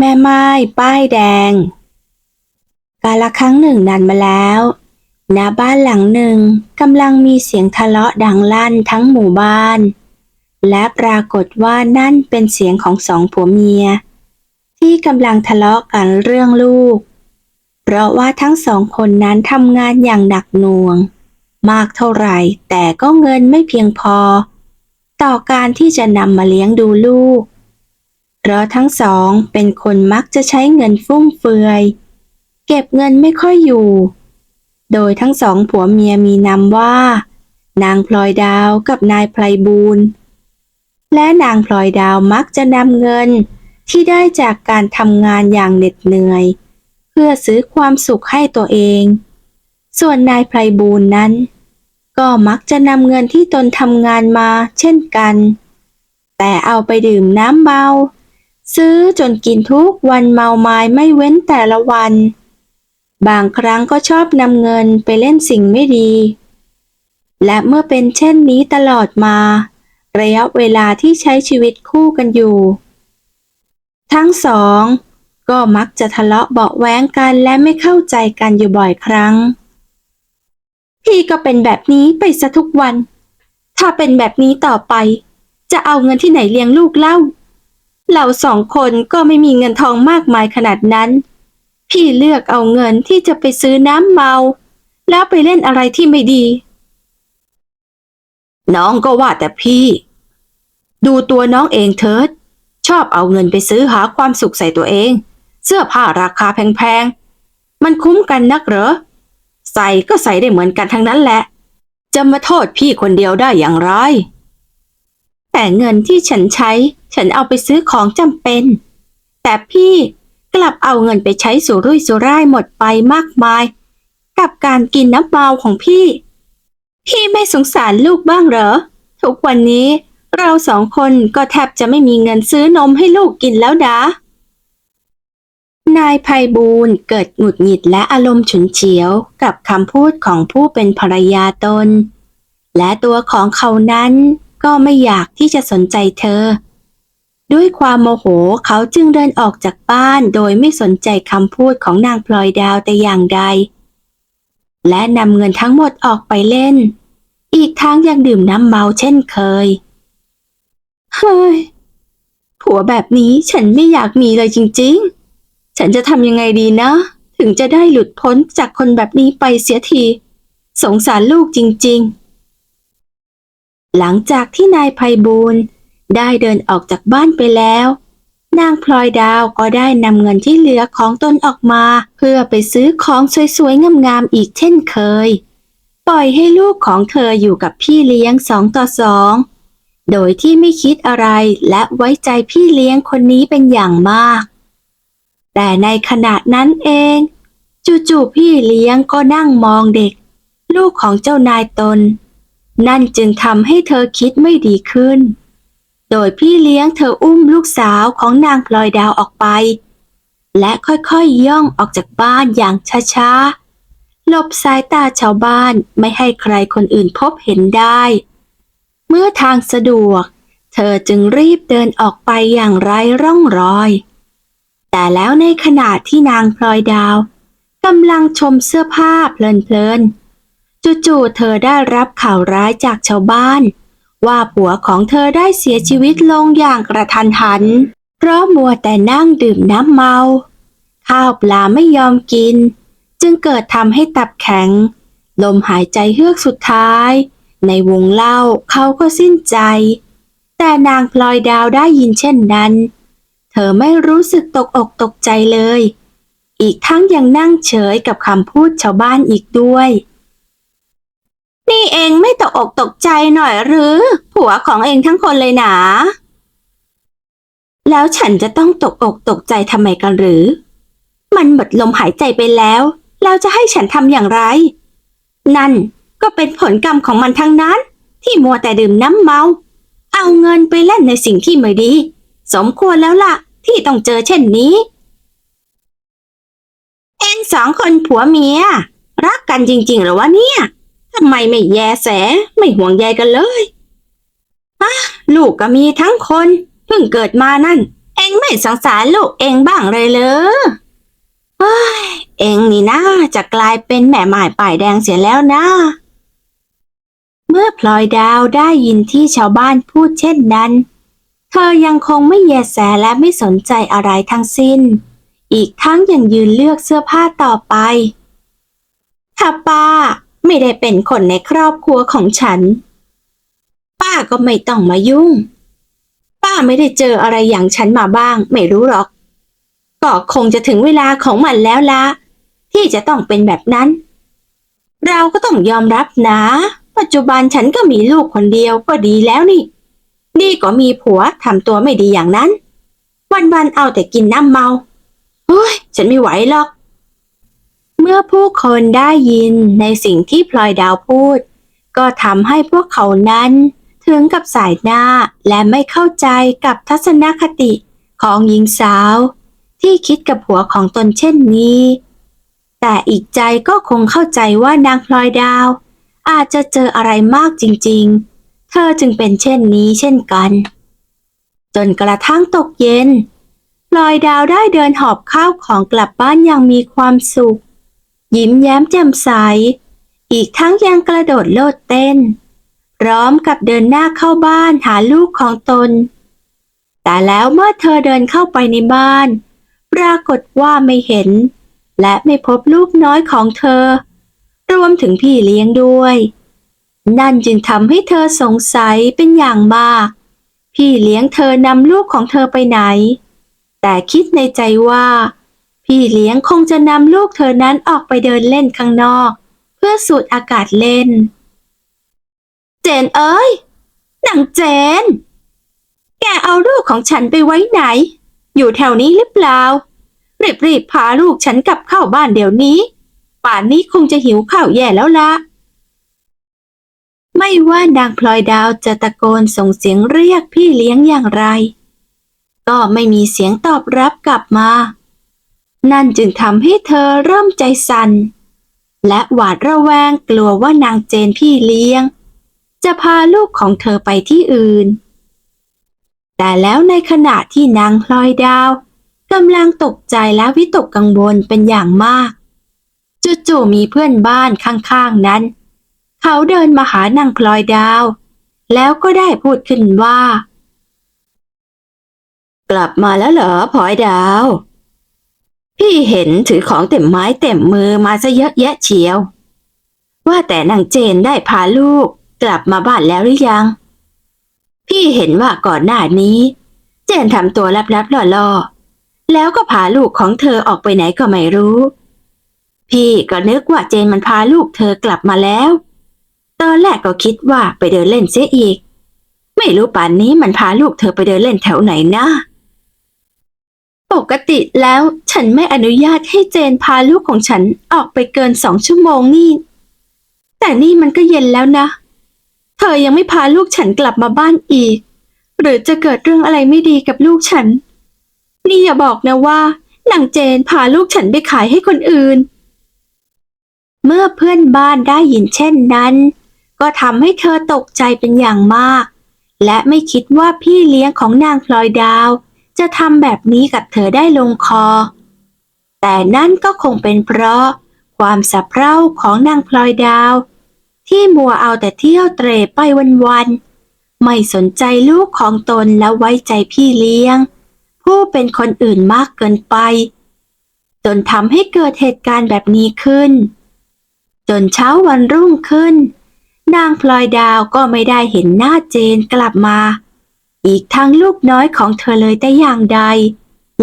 แม่ไม้ป้ายแดง กาละครั้งหนึ่งนานมาแล้วณบ้านหลังหนึ่งกำลังมีเสียงทะเลาะดังลั่นทั้งหมู่บ้าน และปรากฏว่านั่นเป็นเสียงของสองผัวเมีย ที่กำลังทะเลาะกันเรื่องลูก เพราะว่าทั้งสองคนนั้นทำงานอย่างหนักหน่วง มากเท่าไหร่แต่ก็เงินไม่เพียงพอ ต่อการที่จะนำมาเลี้ยงดูลูก เพราะทั้งสองเป็นคนมักจะใช้เงินฟุ่มเฟือย เก็บเงินไม่ค่อยอยู่ โดยทั้งสองผัวเมียมีนามว่า นางพลอยดาวกับนายไพรบูรณ์และนางพลอยดาวมักจะนำเงินที่ได้จากการทำงานอย่างเหน็ดเหนื่อย เพื่อซื้อความสุขให้ตัวเอง ส่วนนายไพรบูรณ์นั้น ก็มักจะนำเงินที่ตนทำงานมาเช่นกัน แต่เอาไปดื่มน้ำเมา ซื้อจนกินทุกวันเมาไม้ไม่เว้นแต่ละวัน บางครั้งก็ชอบนำเงินไปเล่นสิ่งไม่ดี และเมื่อเป็นเช่นนี้ตลอดมา ระยะเวลาที่ใช้ชีวิตคู่กันอยู่ ทั้งสองก็มักจะทะเลาะเบาแว้งกันและไม่เข้าใจกันอยู่บ่อยครั้ง พี่ก็เป็นแบบนี้ไปซะทุกวัน ถ้าเป็นแบบนี้ต่อไป จะเอาเงินที่ไหนเลี้ยงลูกเล่า เราสองคนก็ไม่มีเงินทองมากมายขนาดนั้น พี่เลือกเอาเงินที่จะไปซื้อน้ำเมา แล้วไปเล่นอะไรที่ไม่ดี น้องก็ว่าแต่พี่ ดูตัวน้องเองเถิด ชอบเอาเงินไปซื้อหาความสุขใส่ตัวเอง เสื้อผ้าราคาแพงๆ มันคุ้มกันนักเหรอ ใส่ก็ใส่ได้เหมือนกันทั้งนั้นแหละ จะมาโทษพี่คนเดียวได้อย่างไร แต่เงินที่ฉันใช้ ฉันเอาไปซื้อของจำเป็น แต่พี่กลับเอาเงินไปใช้สุรุ่ยสุร่ายหมดไปมากมาย กับการกินน้ำเปล่าของพี่ พี่ไม่สงสารลูกบ้างเหรอ ทุกวันนี้เราสองคนก็แทบจะไม่มีเงินซื้อนมให้ลูกกินแล้วดานายภัยบูลเกิดหงุดหงิดและอารมณ์ฉุนเฉียวกับคำพูดของผู้เป็นภรรยาตน และตัวของเขานั้น ก็ไม่อยากที่จะสนใจเธอ ด้วยความโมโหเขาจึงเดินออกจากบ้านโดยไม่สนใจคำพูดของนางพลอยดาวแต่อย่างใด และนำเงินทั้งหมดออกไปเล่น อีกทั้งยังดื่มน้ำเมาเช่นเคย เฮ้ย ผัวแบบนี้ฉันไม่อยากมีเลยจริง ๆ ฉันจะทำยังไงดีนะ ถึงจะได้หลุดพ้นจากคนแบบนี้ไปเสียที สงสารลูกจริง ๆ หลังจากที่นายภัยบูลได้เดินออกจากบ้านไปแล้ว นางพลอยดาวก็ได้นำเงินที่เหลือของตนออกมา เพื่อไปซื้อของสวยๆงามๆอีกเช่นเคย ปล่อยให้ลูกของเธออยู่กับพี่เลี้ยงสองต่อสองโดยที่ไม่คิดอะไรและไว้ใจพี่เลี้ยงคนนี้เป็นอย่างมาก แต่ในขณะนั้นเองจู่ๆพี่เลี้ยงก็นั่งมองเด็ก ลูกของเจ้านายตน นั่นจึงทำให้เธอคิดไม่ดีขึ้น โดยพี่เลี้ยงเธออุ้มลูกสาวของนางพลอยดาวออกไป และค่อยๆยย่องออกจากบ้านอย่างช้าๆหลบสายตาชาวบ้านไม่ให้ใครคนอื่นพบเห็นได้ เมื่อทางสะดวก เธอจึงรีบเดินออกไปอย่างไร้ร่องรอย แต่แล้วในขณะที่นางพลอยดาวกำลังชมเสื้อผ้าเพลินๆ จู่ๆเธอได้รับข่าวร้ายจากชาวบ้าน ว่าผัวของเธอได้เสียชีวิตลงอย่างกระทันหัน เพราะมัวแต่นั่งดื่มน้ำเมา ข้าวปลาไม่ยอมกิน จึงเกิดทำให้ตับแข็ง ลมหายใจเฮือกสุดท้าย ในวงเล่าเขาก็สิ้นใจ แต่นางพลอยดาวได้ยินเช่นนั้น เธอไม่รู้สึกตกอกตกใจเลย อีกทั้งยังนั่งเฉยกับคำพูดชาวบ้านอีกด้วย นี่เองไม่ตกอกตกใจหน่อยหรือ ผัวของเองทั้งคนเลยหนา แล้วฉันจะต้องตกอกตกใจทำไมกันหรือ มันหมดลมหายใจไปแล้ว แล้วจะให้ฉันทำอย่างไร นั่นก็เป็นผลกรรมของมันทั้งนั้น ที่มัวแต่ดื่มน้ำเมา เอาเงินไปเล่นในสิ่งที่ไม่ดี สมควรแล้วล่ะ ที่ต้องเจอเช่นนี้ เองสองคนผัวเมีย รักกันจริงๆหรือวะเนี่ย ทำไมไม่แยแส ไม่ห่วงใยกันเลยอะลูกก็มีทั้งคนเพิ่งเกิดมานั่น เองไม่สงสารลูกเองบ้างเลยเหรอเฮ้ยเองนี่นะจะกลายเป็นแม่หมายป่ายแดงเสียแล้วนะ เมื่อพลอยดาวได้ยินที่ชาวบ้านพูดเช่นนั้น เธอยังคงไม่แยแสและไม่สนใจอะไรทั้งสิ้น อีกทั้งยังยืนเลือกเสื้อผ้าต่อไปถ้าป้า ไม่ได้เป็นคนในครอบครัวของฉัน ป้าก็ไม่ต้องมายุ่ง ป้าไม่ได้เจออะไรอย่างฉันมาบ้าง ไม่รู้หรอก ก็คงจะถึงเวลาของมันแล้วละที่จะต้องเป็นแบบนั้น เราก็ต้องยอมรับนะ ปัจจุบันฉันก็มีลูกคนเดียวก็ดีแล้วนี่ ดีกว่ามีผัวทำตัวไม่ดีอย่างนั้น วันๆเอาแต่กินน้ำเมาเฮ้ยฉันไม่ไหวหรอก เมื่อผู้คนได้ยินในสิ่งที่พลอยดาวพูด ก็ทำให้พวกเขานั้น ถึงกับสายหน้าและไม่เข้าใจกับทัศนคติของหญิงสาว ที่คิดกับผัวของตนเช่นนี้ แต่อีกใจก็คงเข้าใจว่านางพลอยดาว อาจจะเจออะไรมากจริงๆ เธอจึงเป็นเช่นนี้เช่นกัน จนกระทั่งตกเย็นพลอยดาวได้เดินหอบข้าวของกลับบ้านอย่างมีความสุข ยิ้มแย้มแจ่มใส อีกทั้งยังกระโดดโลดเต้น พร้อมกับเดินหน้าเข้าบ้านหาลูกของตน แต่แล้วเมื่อเธอเดินเข้าไปในบ้าน ปรากฏว่าไม่เห็น และไม่พบลูกน้อยของเธอ รวมถึงพี่เลี้ยงด้วย นั่นจึงทำให้เธอสงสัยเป็นอย่างมาก พี่เลี้ยงเธอนำลูกของเธอไปไหน แต่คิดในใจว่า พี่เลี้ยงคงจะนำลูกเธอนั้นออกไปเดินเล่นข้างนอก เพื่อสูดอากาศเล่น เจนเอ้ยนางเจน แกเอาลูกของฉันไปไว้ไหน อยู่แถวนี้หรือเปล่า รีบๆพาลูกฉันกลับเข้าบ้านเดี๋ยวนี้ ป่านนี้คงจะหิวข้าวแย่แล้วละไม่ว่านางพลอยดาวจะตะโกนส่งเสียงเรียกพี่เลี้ยงอย่างไร ก็ไม่มีเสียงตอบรับกลับมา นั่นจึงทำให้เธอเริ่มใจสั่นและหวาดระแวงกลัวว่านางเจนพี่เลี้ยง จะพาลูกของเธอไปที่อื่น แต่แล้วในขณะที่นางพลอยดาวกำลังตกใจและวิตกกังวลเป็นอย่างมาก จู่ๆมีเพื่อนบ้านข้างๆนั้น เขาเดินมาหานางพลอยดาว แล้วก็ได้พูดขึ้นว่า กลับมาแล้วเหรอพลอยดาว พี่เห็นถือของเต็มไม้เต็มมือมาซะเยอะแยะเชียว ว่าแต่นางเจนได้พาลูกกลับมาบ้านแล้วหรือยัง พี่เห็นว่าก่อนหน้านี้ เจนทำตัวลับๆล่อๆ แล้วก็พาลูกของเธอออกไปไหนก็ไม่รู้ พี่ก็นึกว่าเจนมันพาลูกเธอกลับมาแล้ว ตอนแรกก็คิดว่าไปเดินเล่นเสียอีก ไม่รู้ป่านนี้มันพาลูกเธอไปเดินเล่นแถวไหนนะ ปกติแล้วฉันไม่อนุญาตให้เจนพาลูกของฉันออกไปเกินสองชั่วโมงนี่ แต่นี่มันก็เย็นแล้วนะ เธอยังไม่พาลูกฉันกลับมาบ้านอีก หรือจะเกิดเรื่องอะไรไม่ดีกับลูกฉัน นี่อย่าบอกนะว่านางเจนพาลูกฉันไปขายให้คนอื่น เมื่อเพื่อนบ้านได้ยินเช่นนั้น ก็ทำให้เธอตกใจเป็นอย่างมาก และไม่คิดว่าพี่เลี้ยงของนางพลอยดาว จะทำแบบนี้กับเธอได้ลงคอ แต่นั่นก็คงเป็นเพราะความสะเพร่าของนางพลอยดาว ที่มัวเอาแต่เที่ยวเตร่ไปวันๆไม่สนใจลูกของตนและไว้ใจพี่เลี้ยง ผู้เป็นคนอื่นมากเกินไป จนทำให้เกิดเหตุการณ์แบบนี้ขึ้น จนเช้าวันรุ่งขึ้น นางพลอยดาวก็ไม่ได้เห็นหน้าเจนกลับมา อีกทั้งลูกน้อยของเธอเลยแต่อย่างใด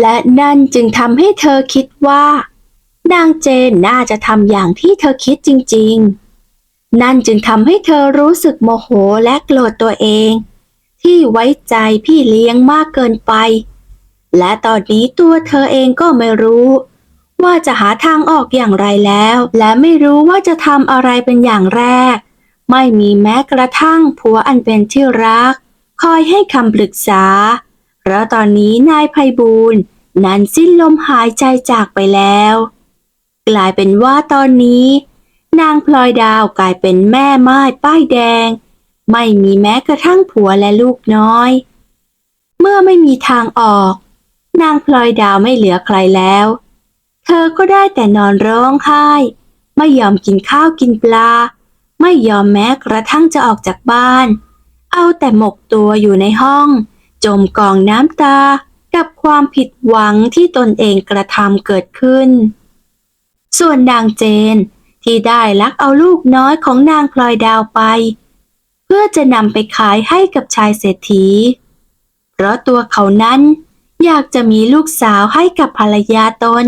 และนั่นจึงทำให้เธอคิดว่า นางเจนน่าจะทำอย่างที่เธอคิดจริง ๆ นั่นจึงทำให้เธอรู้สึกโมโหและโกรธตัวเอง ที่ไว้ใจพี่เลี้ยงมากเกินไป และตอนนี้ตัวเธอเองก็ไม่รู้ว่าจะหาทางออกอย่างไรแล้ว และไม่รู้ว่าจะทำอะไรเป็นอย่างแรก ไม่มีแม้กระทั่งผัวอันเป็นที่รัก คอยให้คำปรึกษา เพราะตอนนี้นายไพบูลนั้นสิ้นลมหายใจจากไปแล้ว กลายเป็นว่าตอนนี้ นางพลอยดาวกลายเป็นแม่ไม้ป้ายแดง ไม่มีแม้กระทั่งผัวและลูกน้อย เมื่อไม่มีทางออก นางพลอยดาวไม่เหลือใครแล้ว เธอก็ได้แต่นอนร้องไห้ ไม่ยอมกินข้าวกินปลา ไม่ยอมแม้กระทั่งจะออกจากบ้าน เอาแต่หมกตัวอยู่ในห้อง จมกองน้ำตากับความผิดหวังที่ตนเองกระทำเกิดขึ้น ส่วนนางเจนที่ได้ลักเอาลูกน้อยของนางพลอยดาวไป เพื่อจะนำไปขายให้กับชายเศรษฐี เพราะตัวเขานั้นอยากจะมีลูกสาวให้กับภรรยาตน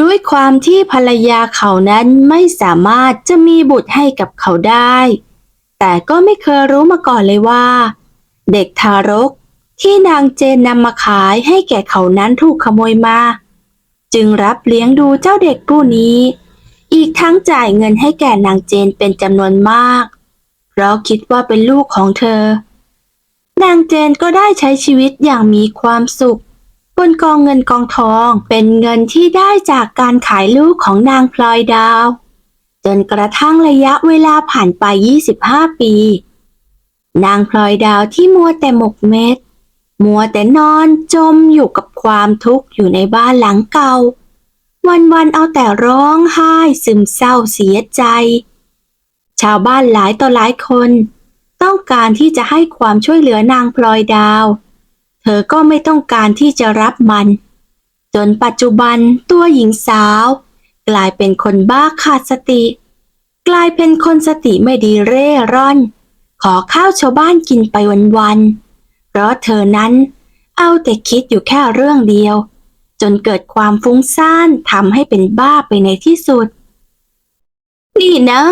ด้วยความที่ภรรยาเขานั้นไม่สามารถจะมีบุตรให้กับเขาได้ แต่ก็ไม่เคยรู้มาก่อนเลยว่า เด็กทารกที่นางเจนนำมาขายให้แก่เขานั้นถูกขโมยมา จึงรับเลี้ยงดูเจ้าเด็กผู้นี้ อีกทั้งจ่ายเงินให้แก่นางเจนเป็นจำนวนมาก เพราะคิดว่าเป็นลูกของเธอ นางเจนก็ได้ใช้ชีวิตอย่างมีความสุข บนกองเงินกองทองเป็นเงินที่ได้จากการขายลูกของนางพลอยดาว จนกระทั่งระยะเวลาผ่านไป 25 ปี นางพลอยดาวที่มัวแต่หมกเม็ด มัวแต่นอนจมอยู่กับความทุกข์อยู่ในบ้านหลังเก่า วันๆเอาแต่ร้องไห้ซึมเศร้าเสียใจ ชาวบ้านหลายต่อหลายคน ต้องการที่จะให้ความช่วยเหลือนางพลอยดาว เธอก็ไม่ต้องการที่จะรับมัน จนปัจจุบันตัวหญิงสาว กลายเป็นคนบ้าขาดสติ กลายเป็นคนสติไม่ดีเร่ร่อน ขอข้าวชาวบ้านกินไปวันๆ เพราะเธอนั้นเอาแต่คิดอยู่แค่เรื่องเดียว จนเกิดความฟุ้งซ่านทำให้เป็นบ้าไปในที่สุด นี่นะ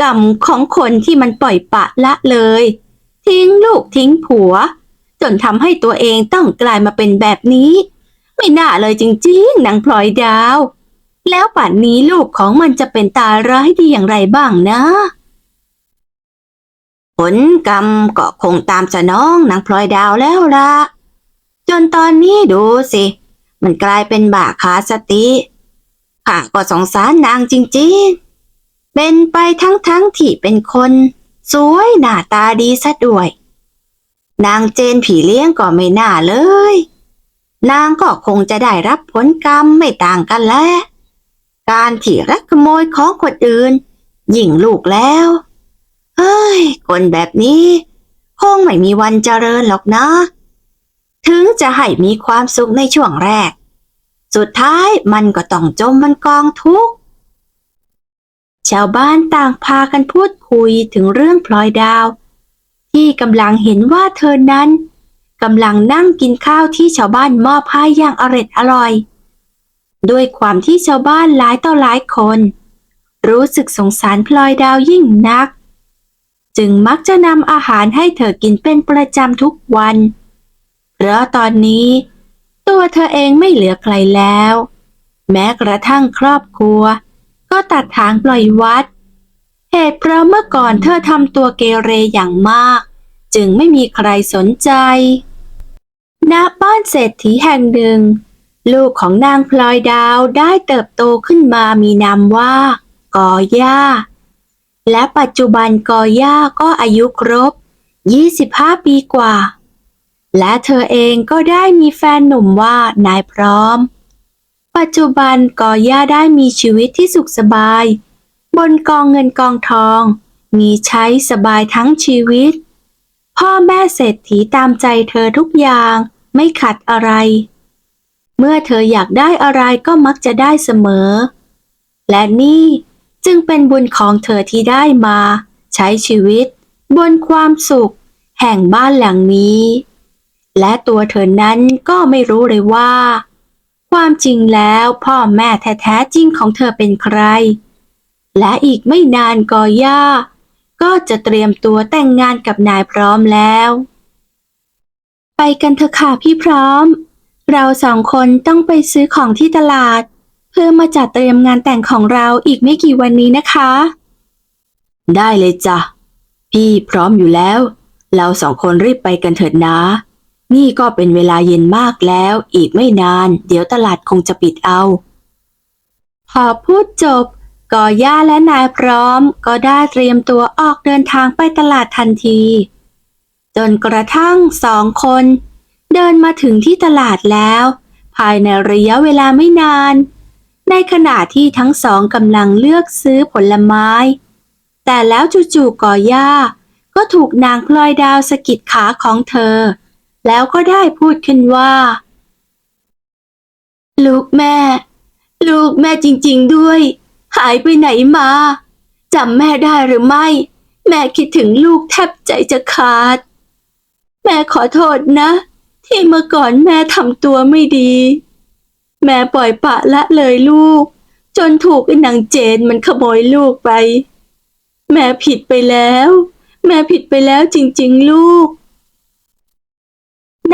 กรรมของคนที่มันปล่อยปะละเลย ทิ้งลูกทิ้งผัว จนทำให้ตัวเองต้องกลายมาเป็นแบบนี้ ไม่น่าเลยจริงๆนางพลอยดาว แล้วป่านนี้ลูกของมันจะเป็นตาร้ายดีอย่างไรบ้างนะ ผลกรรมก็คงตามสนองนางพลอยดาวแล้วละจนตอนนี้ดูสิ มันกลายเป็นบาขาสติข้าก็สงสารนางจริงๆ เป็นไปทั้งๆทที่เป็นคน สวยหน้าตาดีซะด้วย นางเจนผีเลี้ยงก็ไม่น่าเลย นางก็คงจะได้รับผลกรรมไม่ต่างกันแล้ว การที่รักขโมยของคนอื่น ยิ่งลูกแล้ว เฮ้ย คนแบบนี้ คงไม่มีวันเจริญหรอกนะ ถึงจะให้มีความสุขในช่วงแรก สุดท้ายมันก็ต้องจมมันกองทุกข์ชาวบ้านต่างพากันพูดคุยถึงเรื่องพลอยดาว ที่กำลังเห็นว่าเธอนั้นกำลังนั่งกินข้าวที่ชาวบ้านมอบให้อย่างอร็ดอร่อย ด้วยความที่ชาวบ้านหลายต่อหลายคน รู้สึกสงสารพลอยดาวยิ่งนัก จึงมักจะนำอาหารให้เธอกินเป็นประจำทุกวัน เพราะตอนนี้ ตัวเธอเองไม่เหลือใครแล้ว แม้กระทั่งครอบครัว ก็ตัดทางปล่อยวัด เหตุเพราะเมื่อก่อนเธอทำตัวเกเรอย่างมาก จึงไม่มีใครสนใจณบ้านเศรษฐีแห่งหนึ่ง ลูกของนางพลอยดาวได้เติบโตขึ้นมามีนามว่า กอย่า และปัจจุบันกอย่าก็อายุครบ 25 ปีกว่า และเธอเองก็ได้มีแฟนหนุ่มว่านายพร้อม ปัจจุบันกอย่าได้มีชีวิตที่สุขสบาย บนกองเงินกองทอง มีใช้สบายทั้งชีวิต พ่อแม่เศรษฐีตามใจเธอทุกอย่างไม่ขัดอะไร เมื่อเธออยากได้อะไรก็มักจะได้เสมอ และนี่จึงเป็นบุญของเธอที่ได้มา ใช้ชีวิต บนความสุข แห่งบ้านหลังนี้ และตัวเธอนั้นก็ไม่รู้เลยว่า ความจริงแล้วพ่อแม่แท้ๆจริงของเธอเป็นใคร และอีกไม่นานกอย่าก็จะเตรียมตัวแต่งงานกับนายพร้อมแล้ว ไปกันเถอะค่ะพี่พร้อม เราสองคนต้องไปซื้อของที่ตลาด เพื่อมาจัดเตรียมงานแต่งของเราอีกไม่กี่วันนี้นะคะ ได้เลยจ้ะ พี่พร้อมอยู่แล้ว เราสองคนรีบไปกันเถิดนะ นี่ก็เป็นเวลาเย็นมากแล้ว อีกไม่นาน เดี๋ยวตลาดคงจะปิดเอา พอพูดจบกอย่าและนายพร้อม ก็ได้เตรียมตัวออกเดินทางไปตลาดทันที จนกระทั่งสองคน ดินมาถึงที่ตลาดแล้ว ภายในระยะเวลาไม่นาน ในขณะที่ทั้งสองกำลังเลือกซื้อผลไม้ แต่แล้วจู่ๆก่อย่าก็ถูกนางพลอยดาวสะกิดขาของเธอ แล้วก็ได้พูดขึ้นว่า ลูกแม่ ลูกแม่จริงๆด้วย หายไปไหนมาจำแม่ได้หรือไม่ แม่คิดถึงลูกแทบใจจะขาด แม่ขอโทษนะ ที่เมื่อก่อนแม่ทำตัวไม่ดี แม่ปล่อยปะละเลยลูก จนถูกไอ้นางเจนมันขโมยลูกไป แม่ผิดไปแล้ว แม่ผิดไปแล้วจริงๆ ลูก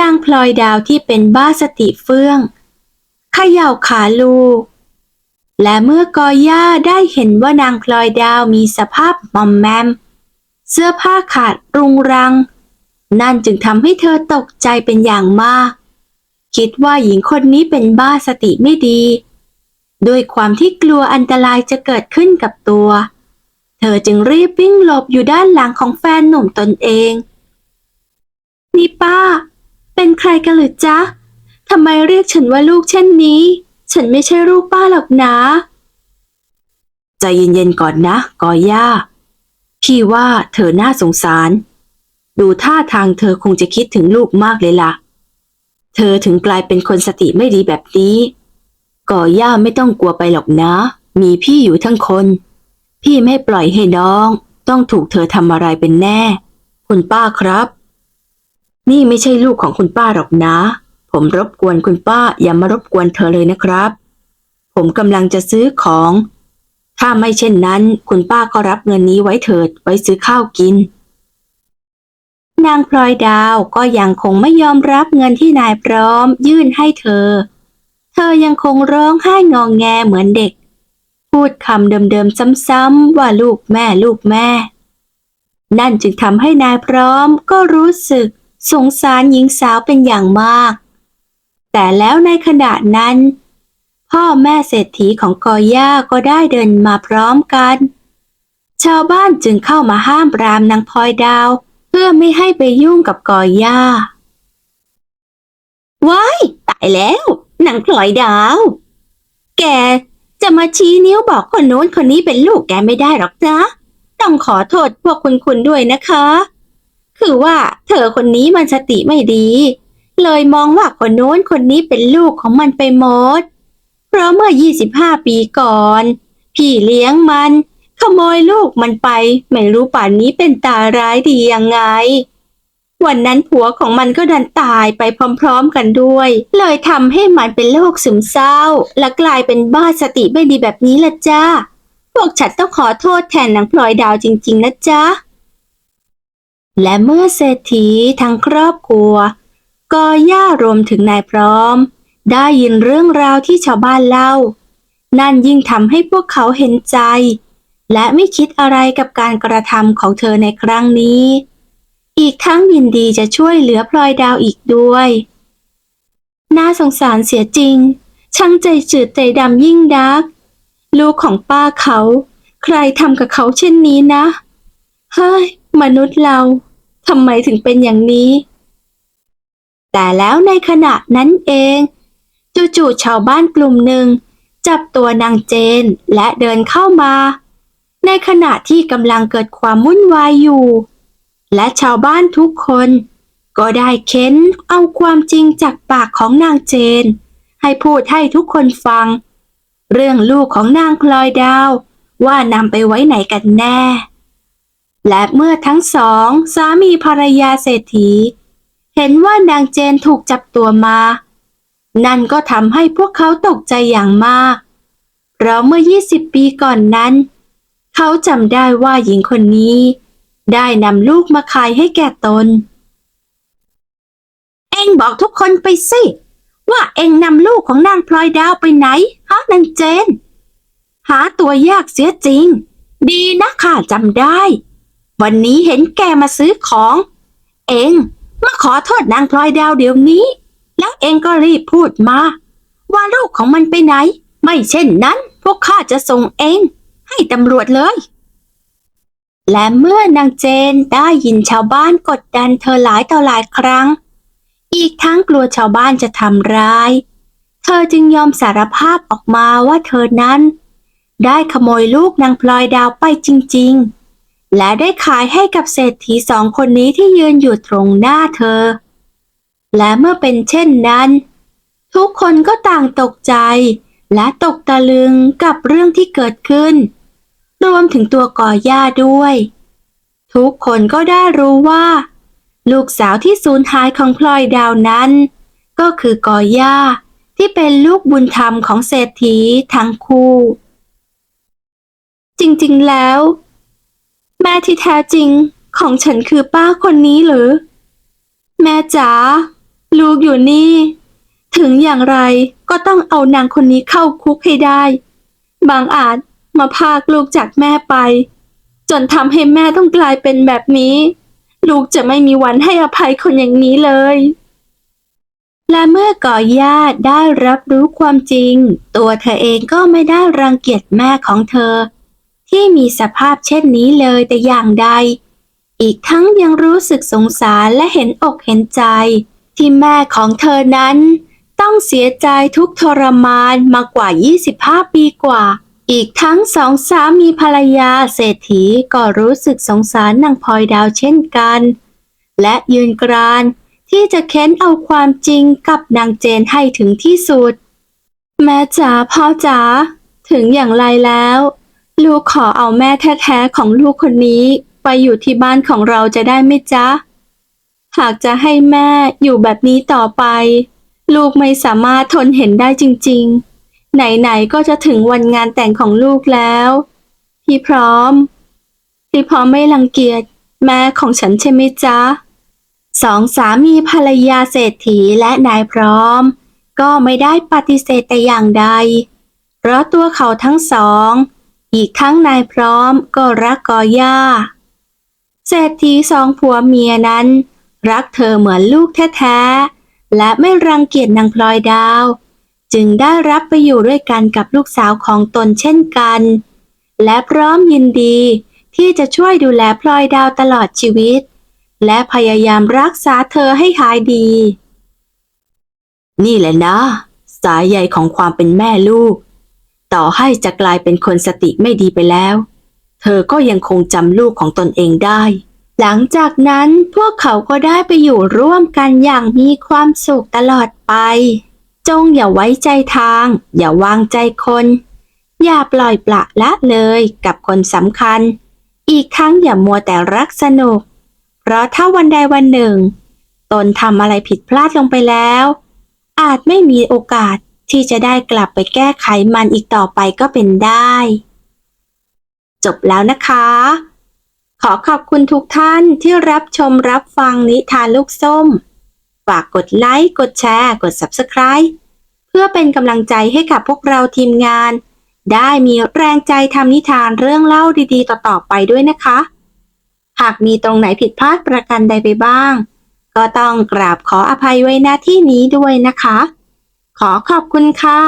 นางพลอยดาวที่เป็นบ้าสติเฟื่องเขย่าขาลูก และเมื่อกอย่าได้เห็นว่านางพลอยดาวมีสภาพมอมแมม เสื้อผ้าขาดรุงรัง นั่นจึงทำให้เธอตกใจเป็นอย่างมาก คิดว่าหญิงคนนี้เป็นบ้าสติไม่ดี ด้วยความที่กลัวอันตรายจะเกิดขึ้นกับตัว เธอจึงรีบวิ่งหลบอยู่ด้านหลังของแฟนหนุ่มตนเอง นี่ป้า เป็นใครกันหรือจ๊ะทำไมเรียกฉันว่าลูกเช่นนี้ ฉันไม่ใช่ลูกป้าหรอกนะใจเย็นๆก่อนนะกอย่าพี่ว่าเธอน่าสงสาร ดูท่าทางเธอคงจะคิดถึงลูกมากเลยล่ะ เธอถึงกลายเป็นคนสติไม่ดีแบบนี้ ก่อย่าไม่ต้องกลัวไปหรอกนะ มีพี่อยู่ทั้งคน พี่ไม่ปล่อยให้น้อง ต้องถูกเธอทำอะไรเป็นแน่ คุณป้าครับ นี่ไม่ใช่ลูกของคุณป้าหรอกนะ ผมรบกวนคุณป้าอย่ามารบกวนเธอเลยนะครับ ผมกำลังจะซื้อของ ถ้าไม่เช่นนั้น คุณป้าก็รับเงินนี้ไว้เถิดไว้ซื้อข้าวกิน นางพลอยดาวก็ยังคงไม่ยอมรับเงินที่นายพร้อม ยื่นให้เธอ เธอยังคงร้องไห้งองแงเหมือนเด็ก พูดคำเดิมๆซ้ำๆว่าลูกแม่ลูกแม่ นั่นจึงทำให้นายพร้อมก็รู้สึกสงสารหญิงสาวเป็นอย่างมาก แต่แล้วในขณะนั้น พ่อแม่เศรษฐีของกอย่าก็ได้เดินมาพร้อมกัน ชาวบ้านจึงเข้ามาห้ามปรามนางพลอยดาว เพื่อไม่ให้ไปยุ่งกับกอย่าว้ายตายแล้วหนางพลอยดาว แกจะมาชี้นิ้วบอกคนโน้นคนนี้เป็นลูกแกไม่ได้หรอกนะ ต้องขอโทษพวกคุณคุณด้วยนะคะ คือว่าเธอคนนี้มันสติไม่ดี เลยมองว่าคนโน้นคนนี้เป็นลูกของมันไปหมด เพราะเมื่อ 25 ปีก่อน พี่เลี้ยงมัน ขโมยลูกมันไป ไม่รู้ป่านนี้เป็นตาร้ายดียังไง วันนั้นผัวของมันก็ดันตายไปพร้อมๆกันด้วย เลยทำให้มันเป็นโรคซึมเศร้า และกลายเป็นบ้าสติไม่ดีแบบนี้ละจ้า พวกฉันต้องขอโทษแทนนางพลอยดาวจริงๆนะจ๊ะ และเมื่อเศรษฐีทั้งครอบครัวก็ย่ารวมถึงนายพร้อม ได้ยินเรื่องราวที่ชาวบ้านเล่า นั่นยิ่งทำให้พวกเขาเห็นใจ และไม่คิดอะไรกับการกระทำของเธอในครั้งนี้ อีกทั้งยินดีจะช่วยเหลือพลอยดาวอีกด้วย น่าสงสารเสียจริง ช่างใจจืดใจดำยิ่งดัก ลูกของป้าเขา ใครทำกับเขาเช่นนี้นะ เฮ้ย มนุษย์เราทำไมถึงเป็นอย่างนี้ แต่แล้วในขณะนั้นเองจู่ๆชาวบ้านกลุ่มหนึ่ง จับตัวนางเจนและเดินเข้ามา ในขณะที่กำลังเกิดความวุ่นวายอยู่ และชาวบ้านทุกคน ก็ได้เค้นเอาความจริงจากปากของนางเจน ให้พูดให้ทุกคนฟัง เรื่องลูกของนางพลอยดาว ว่านำไปไว้ไหนกันแน่ และเมื่อทั้งสอง สามีภรรยาเศรษฐี เห็นว่านางเจนถูกจับตัวมา นั่นก็ทำให้พวกเขาตกใจอย่างมากเพราะเมื่อ 20 ปีก่อนนั้น เขาจำได้ว่าหญิงคนนี้ ได้นำลูกมาขายให้แก่ตน เอ็งบอกทุกคนไปสิ ว่าเอ็งนำลูกของนางพลอยดาวไปไหนฮะนางเจน หาตัวยากเสียจริง ดีนะข้าจำได้ วันนี้เห็นแกมาซื้อของ เอ็งมาขอโทษนางพลอยดาวเดี๋ยวนี้ แล้วเอ็งก็รีบพูดมา ว่าลูกของมันไปไหน ไม่เช่นนั้น พวกข้าจะส่งเอง ให้ตำรวจเลย และเมื่อนางเจนได้ยินชาวบ้านกดดันเธอหลายต่อหลายครั้ง อีกทั้งกลัวชาวบ้านจะทำร้าย เธอจึงยอมสารภาพออกมาว่าเธอนั้น ได้ขโมยลูกนางพลอยดาวไปจริง ๆและได้ขายให้กับเศรษฐีสองคนนี้ที่ยืนอยู่ตรงหน้าเธอ และเมื่อเป็นเช่นนั้น ทุกคนก็ต่างตกใจ และตกตะลึงกับเรื่องที่เกิดขึ้น รวมถึงตัวก่อย่าด้วย ทุกคนก็ได้รู้ว่า ลูกสาวที่สูญหายของพลอยดาวนั้น ก็คือกอย่าที่เป็นลูกบุญธรรมของเศรษฐีทั้งคู่ จริงๆแล้ว แม่ที่แท้จริงของฉันคือป้าคนนี้หรือ แม่จ๋าลูกอยู่นี่ ถึงอย่างไรก็ต้องเอานางคนนี้เข้าคุกให้ได้ บางอาจ มาพากลูกจากแม่ไป จนทำให้แม่ต้องกลายเป็นแบบนี้ ลูกจะไม่มีวันให้อภัยคนอย่างนี้เลย และเมื่อก่อย่าได้รับรู้ความจริง ตัวเธอเองก็ไม่ได้รังเกียจแม่ของเธอ ที่มีสภาพเช่นนี้เลยแต่อย่างใด อีกทั้งยังรู้สึกสงสารและเห็นอกเห็นใจ ที่แม่ของเธอนั้นต้องเสียใจทุกทรมานมากว่า 25 ปีกว่า อีกทั้งสองสามีภรรยาเศรษฐีก็รู้สึกสงสารนางพลอยดาวเช่นกัน และยืนกรานที่จะเค้นเอาความจริงกับนางเจนให้ถึงที่สุด แม่จ๋าพ่อจ๋าถึงอย่างไรแล้ว ลูกขอเอาแม่แท้ๆของลูกคนนี้ไปอยู่ที่บ้านของเราจะได้ไหมจ๊ะ หากจะให้แม่อยู่แบบนี้ต่อไป ลูกไม่สามารถทนเห็นได้จริง ๆ ไหนๆก็จะถึงวันงานแต่งของลูกแล้ว พี่พร้อม พี่พร้อมไม่รังเกียจแม่ของฉันใช่ไหมจ๊ะสองสามีภรรยาเศรษฐีและนายพร้อม ก็ไม่ได้ปฏิเสธแต่อย่างใด เพราะตัวเขาทั้งสอง อีกทั้งนายพร้อมก็รักกอย่าเศรษฐีสองผัวเมียนั้น รักเธอเหมือนลูกแท้ๆและไม่รังเกียจนางพลอยดาว จึงได้รับไปอยู่ด้วยกันกับลูกสาวของตนเช่นกัน และพร้อมยินดีที่จะช่วยดูแลพลอยดาวตลอดชีวิต และพยายามรักษาเธอให้หายดี นี่แหละนะ สายใยของความเป็นแม่ลูก ต่อให้จะกลายเป็นคนสติไม่ดีไปแล้ว เธอก็ยังคงจำลูกของตนเองได้ หลังจากนั้นพวกเขาก็ได้ไปอยู่ร่วมกันอย่างมีความสุขตลอดไป จงอย่าไว้ใจทาง อย่าวางใจคน อย่าปล่อยปละละเลยกับคนสำคัญ อีกทั้งอย่ามัวแต่รักสนุก เพราะถ้าวันใดวันหนึ่ง ตนทำอะไรผิดพลาดลงไปแล้ว อาจไม่มีโอกาสที่จะได้กลับไปแก้ไขมันอีกต่อไปก็เป็นได้ จบแล้วนะคะ ขอขอบคุณทุกท่านที่รับชมรับฟังนิทานลูกส้มากกดไลค์ กดแชร์ กด Subscribe เพื่อเป็นกำลังใจให้กับพวกเราทีมงาน ได้มีแรงใจทำนิทานเรื่องเล่าดีๆ ต่อๆไปด้วยนะคะ หากมีตรงไหนผิดพลาดประการใดไปบ้าง ก็ต้องกราบขออภัยไว้หน้าที่นี้ด้วยนะคะ ขอขอบคุณค่ะ